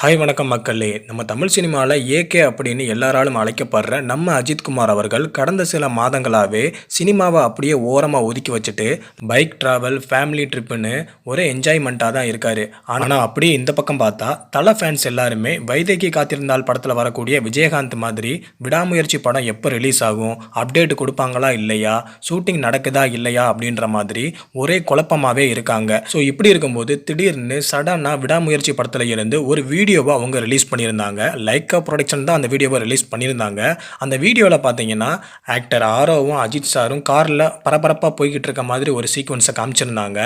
Hi வணக்கம் மக்களே. நம்ம தமிழ் சினிமாவில் ஏகே அப்படின்னு எல்லாராலும் அழைக்கப்படுற நம்ம அஜித்குமார் அவர்கள் கடந்த சில மாதங்களாகவே சினிமாவை அப்படியே ஓரமாக ஒதுக்கி வச்சுட்டு பைக் ட்ராவல் ஃபேமிலி ட்ரிப்புன்னு ஒரே என்ஜாய்மெண்ட்டாக தான் இருக்கார். ஆனால் அப்படியே இந்த பக்கம் பார்த்தா தலை ஃபேன்ஸ் எல்லாருமே வைதேகி காத்திருந்தால் படத்தில் வரக்கூடிய விஜயகாந்த் மாதிரி விடாமுயற்சி படம் எப்போ ரிலீஸ் ஆகும்? அப்டேட் கொடுப்பாங்களா இல்லையா? ஷூட்டிங் நடக்குதா இல்லையா? அப்படின்ற மாதிரி ஒரே குழப்பமாகவே இருக்காங்க. ஸோ இப்படி இருக்கும்போது திடீர்னு சடனாக விடாமுயற்சி படத்தில் இருந்து ஒரு வீடியோ வீடியோவை அவங்க ரிலீஸ் பண்ணியிருந்தாங்க. லைக்கா ப்ரொடக்ஷன் தான் அந்த வீடியோவை ரிலீஸ் பண்ணியிருந்தாங்க. அந்த வீடியோவில் பார்த்தீங்கன்னா ஆக்டர் ஆரோவும் அஜித் சாரும் காரில் பரபரப்பாக போய்கிட்டு இருக்க மாதிரி ஒரு சீக்வன்ஸை காமிச்சிருந்தாங்க.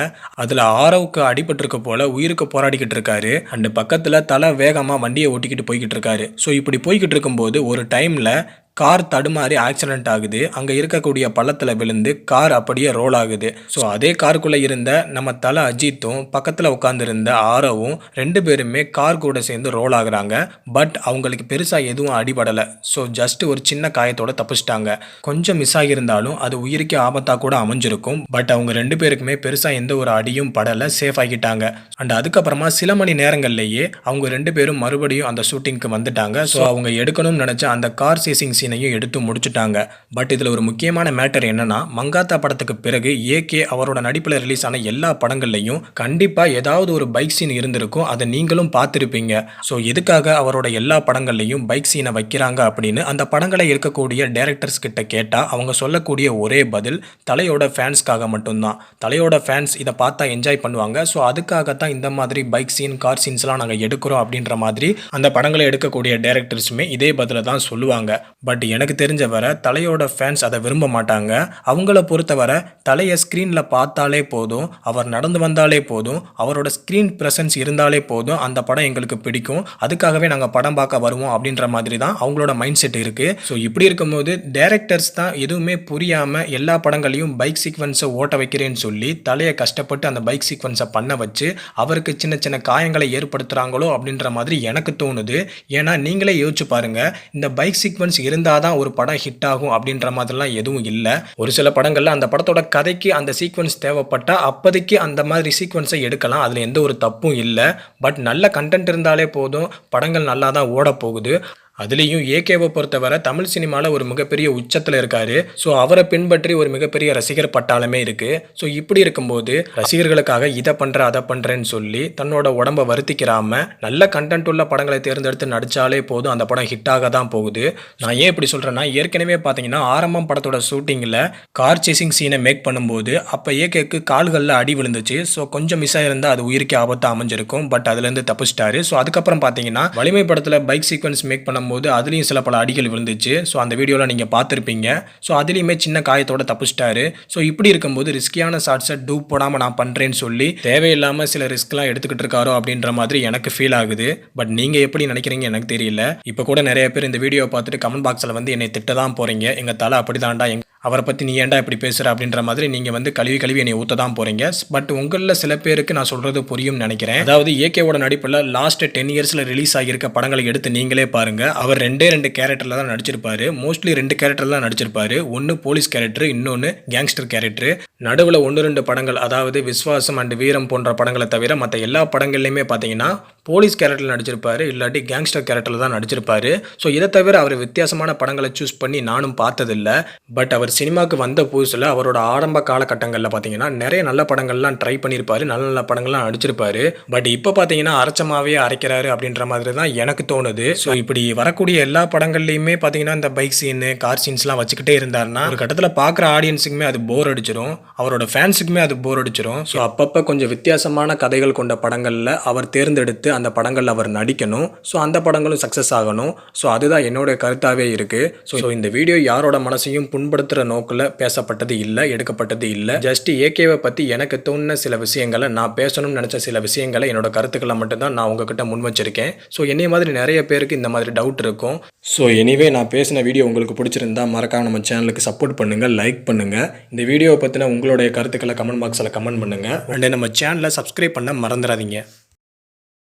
அதில் ஆரோவுக்கு அடிபட்டிருக்க போல உயிருக்கு போராடிக்கிட்டு இருக்காரு. அண்டு பக்கத்தில் தலை வேகமாக வண்டியை ஓட்டிக்கிட்டு போய்கிட்டு இருக்காரு. ஸோ இப்படி போய்கிட்டு இருக்கும்போது ஒரு டைமில் கார் தடுமாறி ஆக்சிடென்ட் ஆகுது. அங்கே இருக்கக்கூடிய பள்ளத்தில் விழுந்து கார் அப்படியே ரோல் ஆகுது. ஸோ அதே காருக்குள்ளே இருந்த நம்ம தலை அஜித்தும் பக்கத்தில் உட்காந்துருந்த ஆரோவும் ரெண்டு பேருமே கார் கூட சேர்ந்து ரோல் ஆகுறாங்க. பட் அவங்களுக்கு பெருசாக எதுவும் அடிபடலை. ஸோ ஜஸ்ட் ஒரு சின்ன காயத்தோட தப்பிச்சிட்டாங்க. கொஞ்சம் மிஸ் ஆகியிருந்தாலும் அது உயிருக்கே ஆபத்தாக கூட அமைஞ்சிருக்கும். பட் அவங்க ரெண்டு பேருக்குமே பெருசாக எந்த ஒரு அடியும் படலை. சேஃப் ஆகிட்டாங்க. அண்ட் அதுக்கப்புறமா சில மணி நேரங்கள்லேயே அவங்க ரெண்டு பேரும் மறுபடியும் அந்த ஷூட்டிங்க்கு வந்துட்டாங்க. ஸோ அவங்க எடுக்கணும்னு நினச்ச அந்த கார் சேசிங் சீனையும் எடுத்து முடிச்சுட்டாங்க. பட் இதில் ஒரு முக்கியமான மேட்டர் என்னன்னா மங்காத்தா படத்துக்கு பிறகு ஏகே அவரோட நடிப்பில் ரிலீஸ் ஆன எல்லா படங்கள்லையும் கண்டிப்பாக ஏதாவது ஒரு பைக் சீன் இருந்திருக்கும். அதை நீங்களும் பார்த்துருப்பீங்க. ஸோ எதுக்காக அவரோட எல்லா படங்கள்லையும் பைக் சீனை வைக்கிறாங்க அப்படின்னு அந்த படங்களை இருக்கக்கூடிய டேரக்டர்ஸ் கிட்ட கேட்டால் அவங்க சொல்லக்கூடிய ஒரே பதில் தலையோட ஃபேன்ஸ்க்காக மட்டும்தான். தலையோட ஃபேன்ஸ் இதை பார்த்தா என்ஜாய் பண்ணுவாங்க. ஸோ அதுக்காகத்தான் இந்த மாதிரி பைக் சீன் கார் சீன்ஸ்லாம் நாங்கள் எடுக்கிறோம் அப்படின்ற மாதிரி அந்த படங்களை எடுக்கக்கூடிய டேரக்டர்ஸுமே இதே பதில தான் சொல்லுவாங்க. பட் பட் எனக்கு தெரிஞ்ச வரை தலையோட ஃபேன்ஸ் அதை விரும்ப மாட்டாங்க. அவங்கள பொறுத்தவரை தலையை ஸ்க்ரீனில் பார்த்தாலே போதும் அவர் நடந்து வந்தாலே போதும் அவரோட ஸ்க்ரீன் ப்ரெசன்ஸ் இருந்தாலே போதும் அந்த படம் எங்களுக்கு பிடிக்கும். அதுக்காகவே நாங்கள் படம் பார்க்க வருவோம் அப்படின்ற மாதிரி தான் அவங்களோட மைண்ட் செட் இருக்குது ஸோ இப்படி இருக்கும்போது டேரக்டர்ஸ் தான் எதுவுமே புரியாமல் எல்லா படங்களையும் பைக் சீக்வன்ஸை ஓட்ட வைக்கிறேன்னு சொல்லி தலையை கஷ்டப்பட்டு அந்த பைக் சீக்வன்ஸை பண்ண வச்சு அவருக்கு சின்ன சின்ன காயங்களை ஏற்படுத்துகிறாங்களோ அப்படின்ற மாதிரி எனக்கு தோணுது. ஏன்னா நீங்களே யோசிச்சு பாருங்கள் இந்த பைக் சீக்வன்ஸ் இருந்தால் தான் ஒரு படம் ஹிட் ஆகும் அப்படின்ற மாதிரிலாம் எதுவும் இல்லை. ஒரு சில படங்களில் அந்த படத்தோட கதைக்கு அந்த சீக்வன்ஸ் தேவைப்பட்டால் அப்போதைக்கு அந்த மாதிரி சீக்வன்ஸை எடுக்கலாம். அதில் எந்த ஒரு தப்பும் இல்லை. பட் நல்ல கண்டென்ட் இருந்தாலே போதும். படங்கள் நல்லா தான் ஓட போகுது. அதுலேயும் ஏகேவை பொறுத்தவரை தமிழ் சினிமாவில் ஒரு மிகப்பெரிய உச்சத்தில் இருக்காரு. ஸோ அவரை பின்பற்றி ஒரு மிகப்பெரிய ரசிகர் பட்டாளமே இருக்குது ஸோ இப்படி இருக்கும்போது ரசிகர்களுக்காக இதை பண்ணுற அதை பண்ணுறேன்னு சொல்லி தன்னோட உடம்பை வருத்திக்கிறாம நல்ல கண்டென்ட் உள்ள படங்களை தேர்ந்தெடுத்து நடித்தாலே போதும். அந்த படம் ஹிட்டாக தான் போகுது. நான் ஏன் இப்படி சொல்கிறேன்னா ஏற்கனவே பார்த்தீங்கன்னா ஆரம்பம் படத்தோட ஷூட்டிங்கில் கார் சேசிங் சீனை மேக் பண்ணும்போது அப்போ ஏகேக்கு கால்களில் அடி விழுந்துச்சு. ஸோ கொஞ்சம் மிஸ் ஆயிருந்தால் அது உயிருக்கு ஆபத்தாக அமைஞ்சிருக்கும். பட் அதுலேருந்து தப்பிச்சிட்டாரு. ஸோ அதுக்கப்புறம் பார்த்தீங்கன்னா வலிமை படத்தில் பைக் சீக்வன்ஸ் மேக் பண்ணும்போது போது அதுலேயும் சில பல அடிகள் விழுந்துச்சு. ஸோ அந்த வீடியோவில் நீங்கள் பார்த்துருப்பீங்க. ஸோ அதுலேயுமே சின்ன காயத்தோட தப்பிச்சிட்டாரு. ஸோ இப்படி இருக்கும்போது ரிஸ்கியான ஷார்ட்ஸை டூப் போடாமல் நான் பண்ணுறேன்னு சொல்லி தேவையில்லாமல் சில ரிஸ்க்லாம் எடுத்துக்கிட்டு இருக்காரோ அப்படின்ற மாதிரி எனக்கு ஃபீல் ஆகுது. பட் நீங்கள் எப்படி நினைக்கிறீங்க எனக்கு தெரியல. இப்போ கூட நிறைய பேர் இந்த வீடியோ பார்த்துட்டு கமெண்ட் பாக்ஸில் வந்து என்னை திட்ட தான் போகிறீங்க எங்கள் தலை அப்படி தாண்டா எங்க அவரை பற்றி நீ ஏன்டா இப்படி பேசுகிற அப்படின்ற மாதிரி நீங்கள் வந்து கழுவி கழுவி என்னை ஊற்ற தான் போகிறீங்க பட் உங்களில் சில பேருக்கு நான் சொல்கிறது புரியும்னு நினைக்கிறேன். அதாவது ஏகேவோட நடிப்பில் லாஸ்ட் டென் இயர்ஸில் ரிலீஸ் ஆகியிருக்க படங்களை எடுத்து நீங்களே பாருங்கள் அவர் ரெண்டே ரெண்டு கேரக்டரில் தான் நடிச்சிருப்பாரு. மோஸ்ட்லி ரெண்டு கேரக்டர் தான் நடிச்சிருப்பாரு. ஒன்று போலீஸ் கேரக்டர் இன்னொன்று கேங்ஸ்டர் கேரக்டர் நடுவில் ஒன்று ரெண்டு படங்கள் அதாவது விஸ்வாசம் அண்ட் வீரம் போன்ற படங்களை தவிர மற்ற எல்லா படங்கள்லையுமே பார்த்தீங்கன்னா போலீஸ் கேரக்டரில் நடிச்சிருப்பாரு. இல்லாட்டி கேங்ஸ்டர் கேரக்டரில் தான் நடிச்சிருப்பாரு. ஸோ இதை தவிர அவர் வித்தியாசமான படங்களை சூஸ் பண்ணி நானும் பார்த்ததில்ல. பட் அவர் சினிமாவுக்கு வந்த புதுசில் அவரோட ஆரம்ப காலகட்டங்களில் பார்த்தீங்கன்னா நிறைய நல்ல படங்கள்லாம் ட்ரை பண்ணியிருப்பாரு நல்ல நல்ல படங்கள்லாம் அடிச்சிருப்பாரு பட் இப்போ பார்த்தீங்கன்னா அரைச்சமாவே அரைக்கிறாரு அப்படின்ற மாதிரி தான் எனக்கு தோணுது. ஸோ இப்படி வரக்கூடிய எல்லா படங்கள்லையுமே பார்த்தீங்கன்னா இந்த பைக் சீனு கார் சீன்ஸ்லாம் வச்சுக்கிட்டே இருந்தாருன்னா ஒரு கட்டத்தில் பார்க்குற ஆடியன்ஸுக்குமே அது போர் அடிச்சிடும் அவரோட ஃபேன்ஸுக்குமே அது போர் அடிச்சிடும் ஸோ அப்பப்போ கொஞ்சம் வித்தியாசமான கதைகள் கொண்ட படங்களில் அவர் தேர்ந்தெடுத்து அந்த படங்களில் அவர் நடிக்கணும். ஸோ அந்த படங்களும் சக்ஸஸ் ஆகணும். ஸோ அதுதான் என்னோட கருத்தாகவே இருக்குது ஸோ இந்த வீடியோ யாரோட மனசையும் புண்படுத்துகிற நோக்கில் பேசப்பட்டது இல்லை எடுக்கப்பட்டது இல்லை. ஜஸ்ட் ஏகேவை பற்றி எனக்கு தோணுன சில விஷயங்களை நான் பேசணும்னு நினச்ச சில விஷயங்களை என்னோட கருத்துக்களை மட்டும்தான் நான் உங்ககிட்ட முன் வச்சிருக்கேன். ஸோ என்னைய மாதிரி நிறைய பேருக்கு இந்த மாதிரி டவுட் இருக்கும். ஸோ எனிவே நான் பேசின வீடியோ உங்களுக்கு பிடிச்சிருந்தா மறக்காம நம்ம சேனலுக்கு சப்போர்ட் பண்ணுங்கள் லைக் பண்ணுங்கள் இந்த வீடியோவை பற்றின உங்களுடைய கருத்துக்களை கமெண்ட் பாக்ஸில் கமெண்ட் பண்ணுங்கள் அண்ட் நம்ம சேனலை சப்ஸ்கிரைப் பண்ண மறந்துடாதீங்க